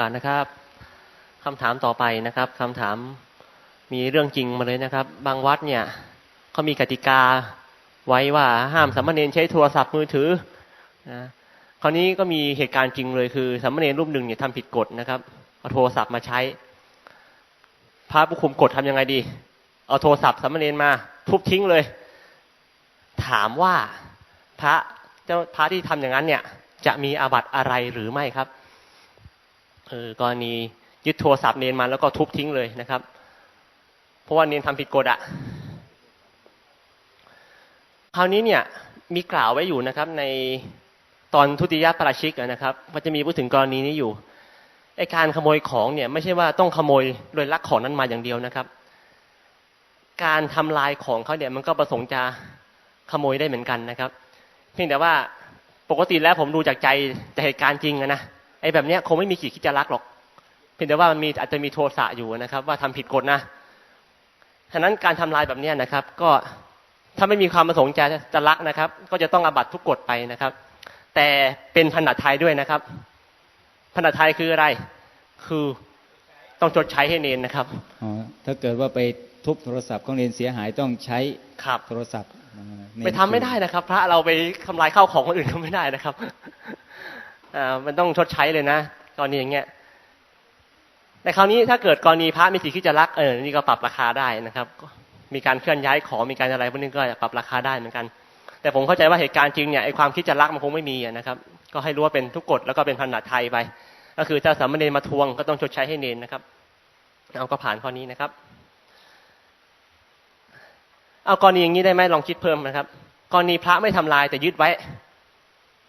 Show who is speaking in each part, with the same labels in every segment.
Speaker 1: การนะครับคำถามต่อไปนะครับคำถามมีเรื่องจริงมาเลยนะครับ บางวัดเนี่ยเขามีกติกาไว้ว่าห้ามสามเณรใช้โทรศัพท์มือถือนะคราวนี้ก็มีเหตุการณ์จริงเลยคือสามเณรรูปหนึ่งเนี่ยทำผิดกฎนะครับเอาโทรศัพท์มาใช้ พระผู้คุมกฎทำยังไงดี เอาโทรศัพท์สามเณรมาทุบทิ้งเลย ถามว่าพระเจ้าพระที่ทำอย่างนั้นเนี่ย จะมีอาบัติอะไรหรือไม่ครับ เออกรณียึดโทรศัพท์เนนมาแล้วก็ทุบทิ้งเลยนะครับ เพราะว่าเนนทำผิดกฎอะคราวนี้เนี่ยมีกล่าวไว้อยู่นะครับ ในตอนทุติยปาราชิกนะครับมันจะมีพูดถึงกรณีนี้อยู่ไอการขโมยของเนี่ย ไม่ใช่ว่าต้องขโมยโดยลักของนั้นมาอย่างเดียวนะครับ การทำลายของเขาเนี่ยมันก็ประสงค์จะขโมยได้เหมือนกันนะครับ เพียงแต่ว่าปกติแล้วผมดูจากใจจากเหตุการณ์จริงอะนะ ไอ้แบบเนี้ยคงไม่มีขีดคิดจะรักหรอก เพียงแต่ว่ามันมีอาจจะมีโทสะอยู่นะครับ ว่าทำผิดกฎนะฉะนั้นการทำลายแบบเนี้ยนะครับ ก็ถ้าไม่มีความประสงค์จะจะรักนะครับ ก็จะต้องอาบัตทุกกฎไปนะครับ แต่เป็นพันธะไทยด้วยนะครับพันธะไทยคืออะไร คือต้องชดใช้ให้เนนนะครับ
Speaker 2: อ๋อถ้าเกิดว่าไปทุบโทรศัพท์ของเรียนเสียหายต้องใช้
Speaker 1: ครับ
Speaker 2: โทรศัพท์อ่าเน้น
Speaker 1: ไปทำไม่ได้นะครับ พระเราไปทำลายข้าวของคนอื่นก็ไม่ได้นะครับอ่า มันต้องชดใช้เลยนะกรณีอย่างเงี้ยแต่คราวนี้ถ้าเกิดกรณีพระมีสิทธิ์ที่จะรักเออนี่ก็ปรับราคาได้นะครับก็มีการเคลื่อนย้ายของมีการอะไรพวกนี้ก็ปรับราคาได้เหมือนกัน แต่ผมเข้าใจว่าเหตุการณ์จริงเนี่ยไอ้ความคิดจะรักมันคงไม่มีนะครับ ก็ให้รู้ว่าเป็นทุกกฎแล้วก็เป็นพันธะไทยไป ก็คือถ้าสามเณรมาทวงก็ต้องชดใช้ให้เนนนะครับเอาก็ผ่านข้อนี้นะครับ เอากรณีอย่างนี้ได้ไหมลองคิดเพิ่มนะครับ กรณีพระไม่ทำลายแต่ยึดไว้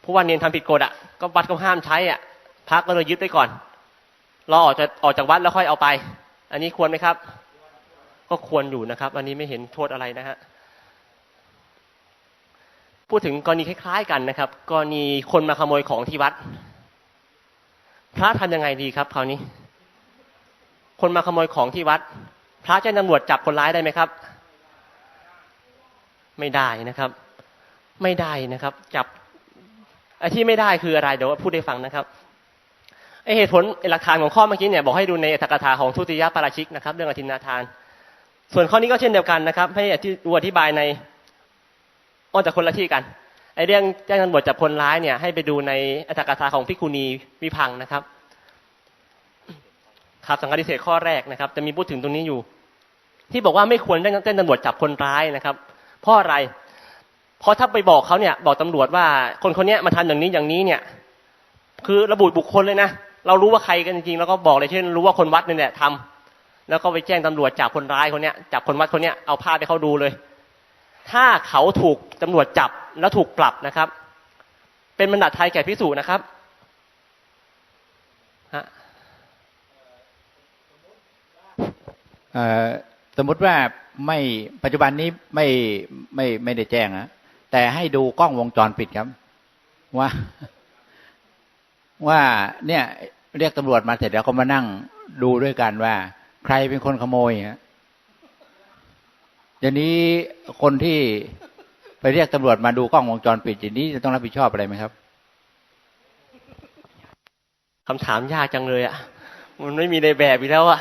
Speaker 1: เพราะว่าเนนทำผิดกฎอะ ก็วัดก็ห้ามใช้อะพระก็เลยยึดไว้ก่อนรอออกจากออกจากวัดแล้วค่อยเอาไป อันนี้ควรไหมครับ ก็ควรอยู่นะครับ อันนี้ไม่เห็นโทษอะไรนะฮะพูดถึงกรณีคล้ายๆกันนะครับ กรณีคนมาขโมยของที่วัด พระทำยังไงดีครับคราวนี้ คนมาขโมยของที่วัด พระแจ้งตำรวจจับคนร้ายได้ไหมครับ ไม่ได้นะครับ ไม่ได้นะครับ จับ ไอ้ที่ไม่ได้คืออะไรเดี๋ยวพูดให้ฟังนะครับไอเหตุผลหลักฐานของข้อเมื่อกี้เนี่ยบอกให้ดูในอัตถกถาของทุติยปาราชิกนะครับ เรื่องอธินาทาน ส่วนข้อนี้ก็เช่นเดียวกันนะครับ ให้ดูอธิบายในอ้อจากคนละที่กันไอเรื่องแจ้งตำรวจจับคนร้ายเนี่ยให้ไปดูในอัตถกถาของพิคุณีวิพังนะครับครับสังกัดิเศษข้อแรกนะครับ จะมีพูดถึงตรงนี้อยู่ ที่บอกว่าไม่ควรแจ้งแจ้งตำรวจจับคนร้ายนะครับเพราะอะไร เพราะถ้าไปบอกเขาเนี่ย บอกตำรวจว่า คนคนนี้มาทำอย่างนี้อย่างนี้เนี่ย คือระบุบุคคลเลยนะเรารู้ว่าใครกันจริงๆแล้วก็บอกเลยเช่น รู้ว่าคนวัดนี่แหละทำแล้วก็ไปแจ้งตำรวจจับคนร้ายคนเนี้ยจับคนวัดคนเนี้ยเอาภาพไปเขาดูเลย ถ้าเขาถูกตำรวจจับแล้วถูกปรับนะครับ เป็นบรรดาไทยแก่พิสูจน์นะครับฮะ
Speaker 3: สมมติว่าไม่ปัจจุบันนี้ไม่ไม่ไม่ได้แจ้งนะ แต่ให้ดูกล้องวงจรปิดครับ ว่า ว่าเนี่ย เรียกตำรวจมาเสร็จแล้วก็มานั่งดูด้วยกันว่า ใครเป็นคนขโมยฮะอย่างนี้คนที่ไปเรียกตำรวจมาดูกล้องวงจรปิดอย่างนี้จะต้องรับผิดชอบอะไรไหมครับ
Speaker 1: คำถามยากจังเลยอะ มันไม่มีในแบบอีกแล้วอะ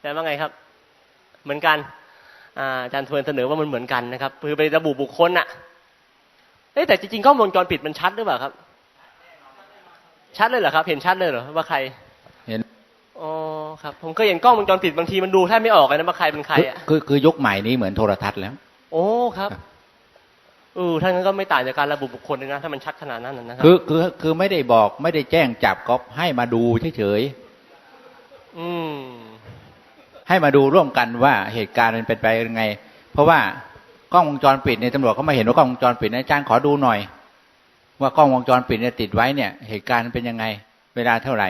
Speaker 1: แต่ว่าไงครับ เหมือนกัน อ่าอาจารย์ทวนเสนอว่ามันเหมือนกันนะครับคือไประบุบุคคลน่ะเอ้ยแต่จริงๆกล้องวงจรปิดมันชัดหรือเปล่าครับ ชัดเลยเหรอครับ เห็นชัดเลยเหรอว่าใคร
Speaker 3: เห็น
Speaker 1: อ๋อครับ ผมก็เห็นกล้องวงจรปิดบางทีมันดูแทบไม่ออกเลยนะว่าใครเป็นใคร
Speaker 3: คือ
Speaker 1: อะ
Speaker 3: คือคือยุคใหม่นี้เหมือนโทรทัศน์แล้ว
Speaker 1: โอ้ครับเออท่านั้นก็ไม่ต่างจากการระบุบุคคลเลยนะถ้ามันชัดขนาดนั้นนะนะครั
Speaker 3: คือคือคือไม่ได้บอกไม่ได้แจ้งจับก็ให้มาดูเฉย
Speaker 1: อืม
Speaker 3: ๆ ให้มาดูร่วมกันว่าเหตุการณ์มันเป็นไปยังไง เพราะว่ากล้องวงจรปิดเนี่ยตำรวจเขาไม่เห็นว่ากล้องวงจรปิดนะอาจารย์ขอดูหน่อย ว่ากล้องวงจรปิดเนี่ยติดไว้เนี่ย เหตุการณ์มันเป็นยังไง เวลาเท่าไหร่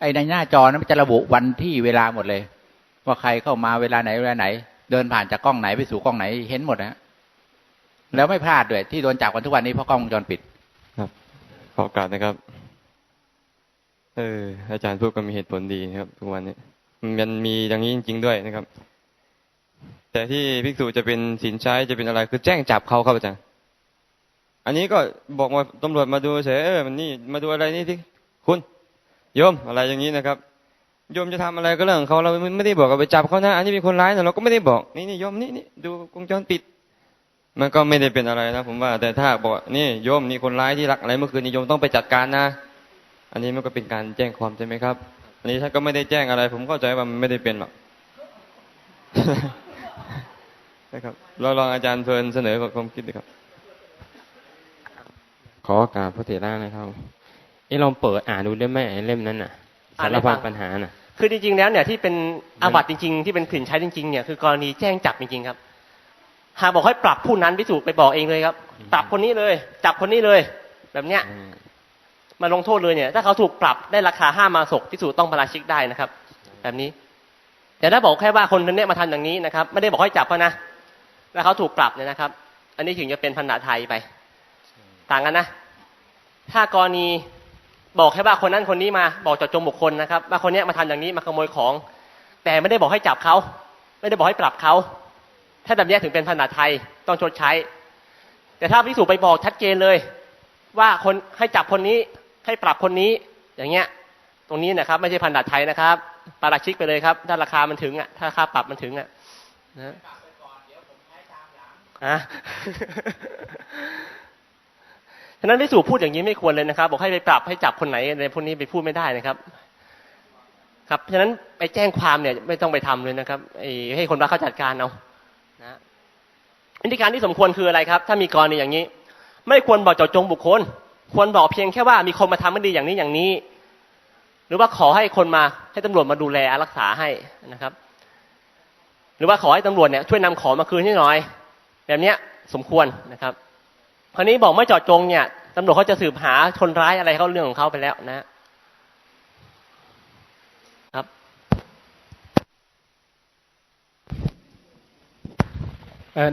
Speaker 3: ไอ้ในหน้าจอนั้นมันจะระบุวันที่เวลาหมดเลย ว่าใครเข้ามาเวลาไหนเวลาไหน เดินผ่านจากกล้องไหนไปสู่กล้องไหนเห็นหมดนะแล้วไม่พลาดด้วยที่โดนจับกันทุกวันนี้เพราะกล้องวงจรปิด
Speaker 4: ครับขอโอกาสนะครับ เอออาจารย์พูดก็มีเหตุผลดีนะครับ ทุกวันนี้ มันมีอย่างนี้จริง ๆ ด้วยนะครับ แต่ที่ภิกษุจะเป็นสินใช้จะเป็นอะไร คือแจ้งจับเขาครับอาจารย์อันนี้ก็บอกว่าตำรวจมาดูเฉยเออมันนี่มาดูอะไรนี่ที่คุณโยมอะไรอย่างนี้นะครับโยมจะทำอะไรก็เรื่องเขาเราไม่ได้บอกว่าไปจับเขานะอันนี้เป็นคนร้ายนะเราก็ไม่ได้บอกนี่นี่โยมนี่นี่ดูวงจรปิด มันก็ไม่ได้เป็นอะไรนะ ผมว่า แต่ถ้าบอกนี่โยมนี่คนร้ายที่รักอะไรเมื่อคืนนี้โยมต้องไปจัดการนะ อันนี้มันก็เป็นการแจ้งความใช่ไหมครับ อันนี้ท่านก็ไม่ได้แจ้งอะไร ผมเข้าใจว่ามันไม่ได้เป็นหรอกนะครับเราลองอาจารย์เพลินเสนอความคิดดูครับ
Speaker 5: ขอโอกราบพระเถระนะครับเอ้ลองเปิดอ่านดูได้ไหมไอ้เล่มนั้นน่ะ
Speaker 1: อ่า
Speaker 5: สานร
Speaker 1: ให้ฟั
Speaker 5: พั
Speaker 1: ง
Speaker 5: ดปัญหาน่ะ
Speaker 1: คือจริงๆแล้วเนี่ยที่เป็นอาบัติจริง ๆ ที่เป็นผื่นใช้จริง ๆ เนี่ยคือกรณีแจ้งจับจริงๆครับ หากบอกให้ปรับผู้นั้นพิสูจน์ไปบอกเองเลยครับ ปรับคนนี้เลย จับคนนี้เลย แบบเนี้ย มาลงโทษเลยเนี่ย ถ้าเขาถูกปรับได้ราคาห้ามาศกพิสูต้องประราชิกได้นะครับ แบบนี้ แต่ถ้าบอกแค่ว่าคนคนเนี้ยมาทำอย่างนี้นะครับ ไม่ได้บอกให้จับเขานะ แล้วเขาถูกปรับเนี่ยนะครับ อันนี้ถึงจะเป็นพันธะไทยไป ต่างกันนะ ถ้ากรณีบอกแค่ว่าคนนั้นคนนี้มาบอกจาะจงบุคคลนะครับว่าคนเนี้ยมาทำอย่างนี้มาขโมยของ แต่ไม่ได้บอกให้จับเขาไม่ได้บอกให้ปรับเขาถ้าแบบนี้ถึงเป็นพันธะไทยต้องชดใช้ แต่ถ้าพิสูจน์ไปบอกชัดเจนเลย ว่าคนให้จับคนนี้ ให้ปรับคนนี้อย่างเงี้ย ตรงนี้นะครับ ไม่ใช่พันธะไทยนะครับปาราชิกไปเลยครับ ถ้าราคามันถึงอะถ้าค่าปรับมันถึงอะนะอะฉะนั้นพิสูจพูดอย่างนี้ไม่ควรเลยนะครับ บอกให้ไปปรับให้จับคนไหนอะไรพวกนี้ไปพูดไม่ได้นะครับ ครับฉะนั้นไปแจ้งความเนี่ย ไม่ต้องไปทำเลยนะครับให้คนรักเขาจัดการเอานะวิธีการที่สมควรคืออะไรครับ ถ้ามีกรณีอย่างนี้ ไม่ควรบอกเจาะจงบุคคล ควรบอกเพียงแค่ว่ามีคนมาทำไม่ดีอย่างนี้อย่างนี้ หรือว่าขอให้คนมาให้ตำรวจมาดูแลรักษาให้นะครับ หรือว่าขอให้ตำรวจเนี่ยช่วยนำของมาคืนให้หน่อย แบบเนี้ยสมควรนะครับคราวนี้บอกไม่เจาะจงเนี่ยตำรวจเขาจะสืบหาคนร้ายอะไรเขาเรื่องของเขาไปแล้วนะครับ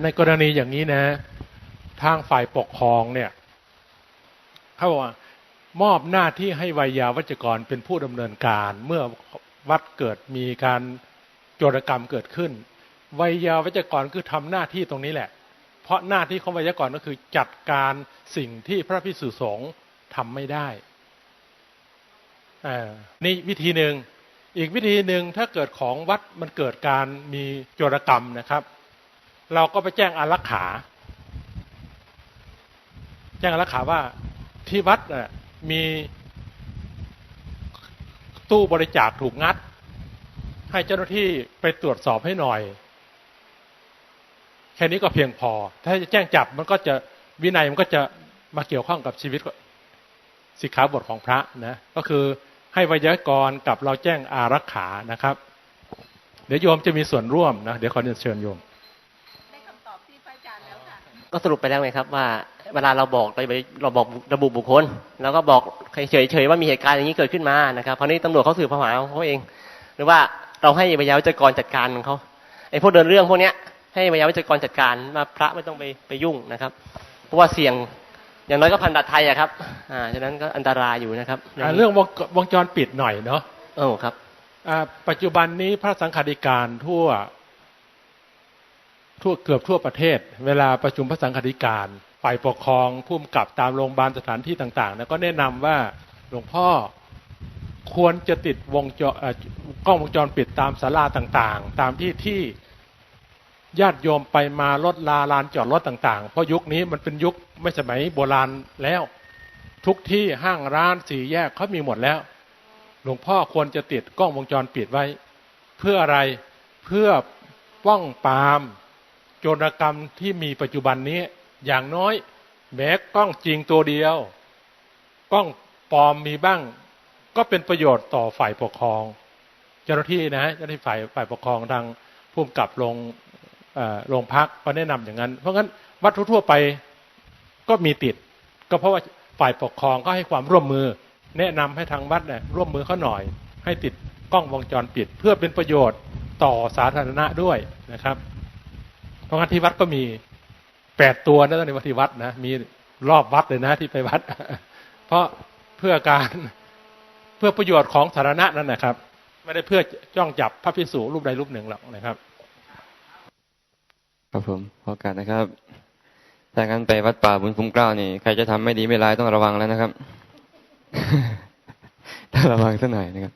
Speaker 6: ในกรณีอย่างนี้นะ ทางฝ่ายปกครองเนี่ย เขาบอกว่ามอบหน้าที่ให้วัยยาวัจกรเป็นผู้ดำเนินการ เมื่อวัดเกิดมีการโจรกรรมเกิดขึ้นวัยยาวัจกรคือทำหน้าที่ตรงนี้แหละ เพราะหน้าที่ของวัยยากรก็คือจัดการสิ่งที่พระพิสุสงฆ์ทำไม่ได้นี่วิธีหนึ่งอีกวิธีหนึ่งถ้าเกิดของวัดมันเกิดการมีโจรกรรมนะครับ เราก็ไปแจ้งอารักขา แจ้งอารักขาว่า ที่วัดมีตู้บริจาคถูกงัด ให้เจ้าหน้าที่ไปตรวจสอบให้หน่อย แค่นี้ก็เพียงพอ ถ้าจะแจ้งจับมันก็จะวินัยมันก็จะมาเกี่ยวข้องกับชีวิตสิกขาบทของพระนะ ก็คือให้ไวยากรกับเราแจ้งอารักขานะครับ เดี๋ยวโยมจะมีส่วนร่วมนะ เดี๋ยวขอเรียนเชิญโยม
Speaker 7: ได้คำตอบที่พระอาจารย์แล้วค่ะ
Speaker 1: ก็สรุปไปแล้วไงครับว่า เวลาเราบอกเราเราบอกระบุบุคคล แล้วก็บอกเฉยๆว่ามีเหตุการณ์อย่างนี้เกิดขึ้นมานะครับคราวนี้ตำรวจเขาสืบหาของเขาเอง หรือว่าเราให้วิทยาวิจกรจัดการของเขาไอ้พวกเดินเรื่องพวกเนี้ยให้วิทยาวิจกรจัดการมาพระไม่ต้องไปไปยุ่งนะครับ เพราะว่าเสี่ยงอย่างน้อยก็พันดัดไทยอะครับอ่าฉะนั้นก็อันตรายอยู่นะครับ
Speaker 6: อ่าเรื่องวงวงจรปิดหน่อยเนาะ
Speaker 1: โอ้ครับ
Speaker 6: อ่าปัจจุบันนี้พระสังฆาธิการทั่วทั่วเกือบทั่วประเทศ เวลาประชุมพระสังฆาธิการ ฝ่ายปกครองผู้กำกับตามโรงพยาบาลสถานที่ต่างๆนะก็แนะนำว่าหลวงพ่อควรจะติดวงจรกล้องวงจรปิดตามศาลาต่างๆ ตามที่ที่ญาติโยมไปมารถลาลานจอดรถต่างๆ เพราะยุคนี้มันเป็นยุคไม่สมัยโบราณแล้ว ทุกที่ห้างร้านสี่แยกเขามีหมดแล้ว หลวงพ่อควรจะติดกล้องวงจรปิดไว้ เพื่ออะไรเพื่อป้องปามโจรกรรมที่มีปัจจุบันนี้ อย่างน้อยแม้กล้องจริงตัวเดียว กล้องปลอมมีบ้าง ก็เป็นประโยชน์ต่อฝ่ายปกครอง เจ้าหน้าที่นะเจ้าหน้าที่ฝ่ายฝ่ายปกครองทางผู้กำกับโรงอ่อโรงพักก็แนะนำอย่างนั้น เพราะงั้นวัดทั่วไปก็มีติด ก็เพราะว่าฝ่ายปกครองก็ให้ความร่วมมือ แนะนำให้ทางวัดเนี่ยร่วมมือเขาหน่อย ให้ติดกล้องวงจรปิด เพื่อเป็นประโยชน์ต่อสาธารณะด้วยนะครับ เพราะงั้นที่วัดก็มี แปดตัวนะตอนนี้วัดที่วัดนะมีรอบวัดเลยนะที่ไปวัด เพราะเพื่อการเพื่อประโยชน์ของสาธารณะนั่นนะครับ ไม่ได้เพื่อจ้องจับพระพิสุรูปใดรูปหนึ่งหรอกนะครับ
Speaker 4: ครับผมขอกาสนะครับถ้างั้นไปวัดป่าบุญคุ้มเกล้านี่ใครจะทำไม่ดีไม่ร้ายต้องระวังแล้วนะครับ ต้องระวังสักหน่อยนะครับ